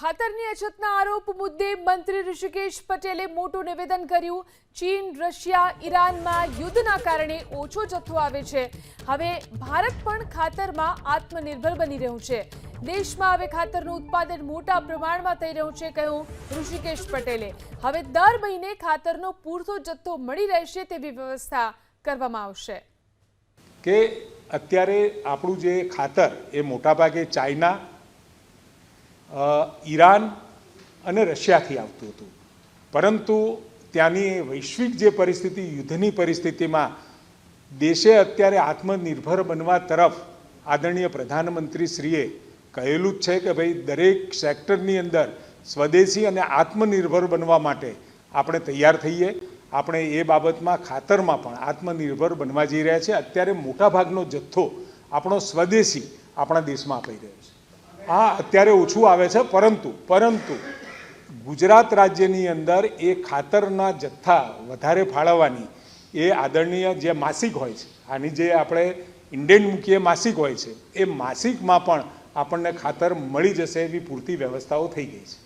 ખાતરની અછતના આરોપ મુદ્દે મંત્રી ઋષિકેશ પટેલે મોટું નિવેદન કર્યું. ચીન, રશિયા, ઈરાનમાં યુદ્ધના કારણે ઓછો જથ્થો આવે છે. હવે ભારત પણ ખાતરમાં આત્મનિર્ભર બની રહ્યું છે. દેશમાં હવે ખાતરનું ઉત્પાદન મોટા પ્રમાણમાં થઈ રહ્યું છે, કહ્યું ઋષિકેશ પટેલે. હવે દર મહિને ખાતરનો પૂરતો જથ્થો મળી રહેશે તેવી વ્યવસ્થા કરવામાં આવશે. કે અત્યારે આપણું જે ખાતર એ મોટાભાગે ચાઇના ઈરાન અને રશિયાથી આવતું હતું. પરંતુ ત્યાંની વૈશ્વિક જે પરિસ્થિતિ, યુદ્ધની પરિસ્થિતિમાં દેશે અત્યારે આત્મનિર્ભર બનવા તરફ આદરણીય પ્રધાનમંત્રી શ્રીએ કહેલું જ છે કે ભાઈ, દરેક સેક્ટરની અંદર સ્વદેશી અને આત્મનિર્ભર બનવા માટે આપણે તૈયાર થઈએ. આપણે એ બાબતમાં ખાતરમાં પણ આત્મનિર્ભર બનવા જઈ રહ્યા છે અત્યારે મોટાભાગનો જથ્થો આપણો સ્વદેશી આપણા દેશમાં અપાઈ રહ્યો છે. હા, અત્યારે ઓછું આવે છે, પરંતુ પરંતુ ગુજરાત રાજ્યની અંદર એ ખાતરના જથ્થા વધારે ફાળવવાની એ આદરણીય જે માસિક હોય છે, આની જે આપણે ઇન્ડેન મૂકીએ માસિક હોય છે, એ માસિકમાં પણ આપણને ખાતર મળી જશે એવી પૂરતી વ્યવસ્થાઓ થઈ ગઈ છે.